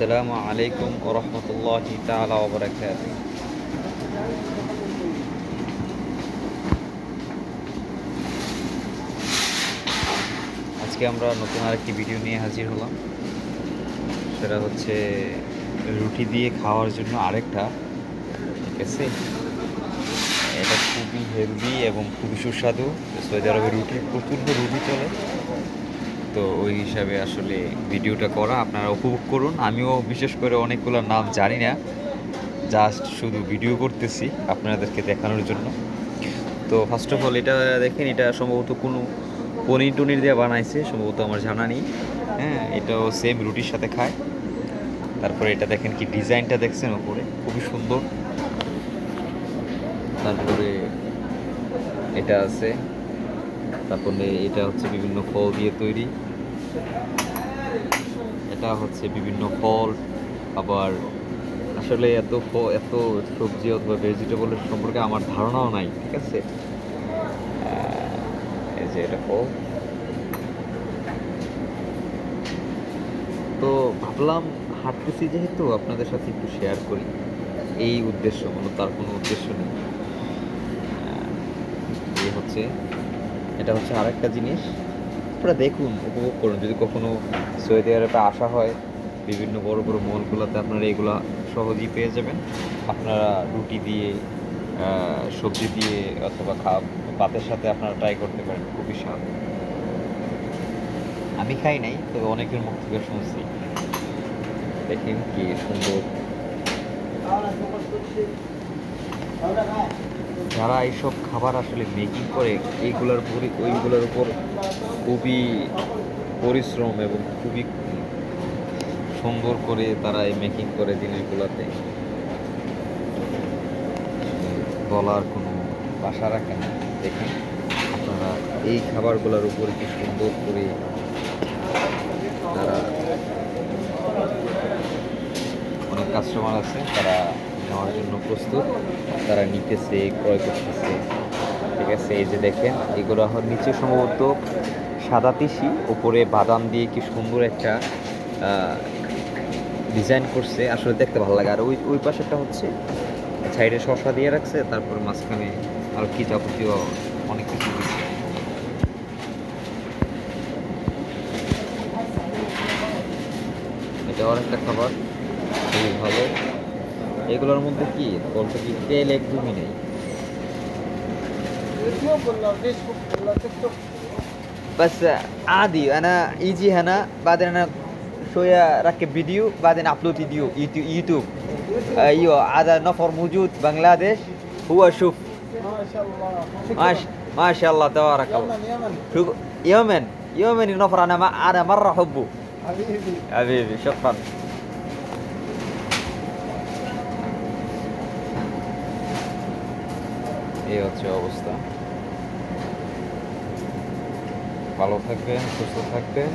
আসসালামু আলাইকুম ওরহমতুল্লাহ তালা ওবরাকাত আজকে আমরা নতুন আরেকটি ভিডিও নিয়ে হাজির হলাম। সেটা হচ্ছে রুটি দিয়ে খাওয়ার জন্য আরেকটা, ঠিক আছে? এটা খুবই হেলদি এবং খুবই সুস্বাদু। সৌদি আরবে রুটি প্রচুর রুটি চলে। তো ওই হিসাবে আসলে ভিডিওটা করা, আপনারা উপভোগ করুন। আমিও বিশেষ করে অনেকগুলো নাম জানি না জাস্ট শুধু ভিডিও করতেছি আপনাদেরকে দেখানোর জন্য। তো ফার্স্ট অফ অল এটা দেখেন, এটা সম্ভবত কোনো পনির টনির দিয়ে বানাইছে, সম্ভবত আমার জানা নেই। হ্যাঁ এটাও সেম রুটির সাথে খায়। তারপরে এটা দেখেন কি ডিজাইনটা দেখছেন ওপরে খুবই সুন্দর। তারপরে এটা আছে তারপরে এটা হচ্ছে বিভিন্ন ফল দিয়ে তৈরি। এটা হচ্ছে বিভিন্ন ফল, আবার আসলে এত এত সবজি অথবা ভেজিটেবলের সম্পর্কে আমার ধারণাও নাই, ঠিক আছে? এই যে এটা তো ভাবলাম হাঁটতেছি যেহেতু আপনাদের সাথে একটু শেয়ার করি। এই উদ্দেশ্য, মূলত তার কোনো উদ্দেশ্য নেই। হচ্ছে এটা হচ্ছে আরেকটা জিনিস। আপনারা দেখুন, উপভোগ করুন। যদি কখনো সৌদি আরবে আসা হয়, বিভিন্ন বড় বড় মলগুলোতে আপনারা এগুলা সহজেই পেয়ে যাবেন। আপনারা রুটি দিয়ে সবজি দিয়ে অথবা খা, ভাতের সাথে আপনারা ট্রাই করতে পারেন, খুবই স্বাদ। আমি খাই নাই, তবে অনেকের মুখ থেকে শুনছি। দেখেন কি সুন্দর। যারা এইসব খাবার আসলে মেকিং করে, এইগুলোর উপর, ওইগুলোর উপর খুবই পরিশ্রম এবং খুবই সুন্দর করে তারা এই মেকিং করে জিনিসগুলোতে বলার কোনো বাসা রাখে না। দেখেন, আপনারা এই খাবারগুলোর উপর কি সুন্দর করে তারা অনেক কাস্টমার আছে, তারা নেওয়ার জন্য প্রস্তুত। তারা নিতেছে, ক্রয় করতেছে। ঠিক আছে, এই যে দেখেন, এগুলো এখন নিচে সম্ভবত সাদা তিসি, উপরে বাদাম দিয়ে কি সুন্দর একটা ডিজাইন করছে। আসলে দেখতে ভালো লাগে। আর ওই ওই পাশেরটা হচ্ছে, সাইডে শসা দিয়ে রাখছে, তারপর মাঝখানে আর কি যাবতীয় অনেক কিছু দিচ্ছে। এটা আরেকটা খাবার। খুবই ভালো। এগুলোর মধ্যে কি বলতে কি তেল একদমই নেই بس عادي انا يجي هنا بعدين انا شويه ركب فيديو بعدين ابلود فيديو يوتيوب, يوتيوب. ايوه هذا نفر موجود بنغلاديش هو شوف ما شاء الله ما ش... ما شاء الله تبارك الله يمن يمن شو يمن يمني نفر انا ما انا مره احبه حبيبي حبيبي شكرا এই হচ্ছে অবস্থা। ভালো থাকবেন সুস্থ থাকবেন।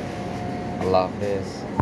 আল্লাহ হাফেজ।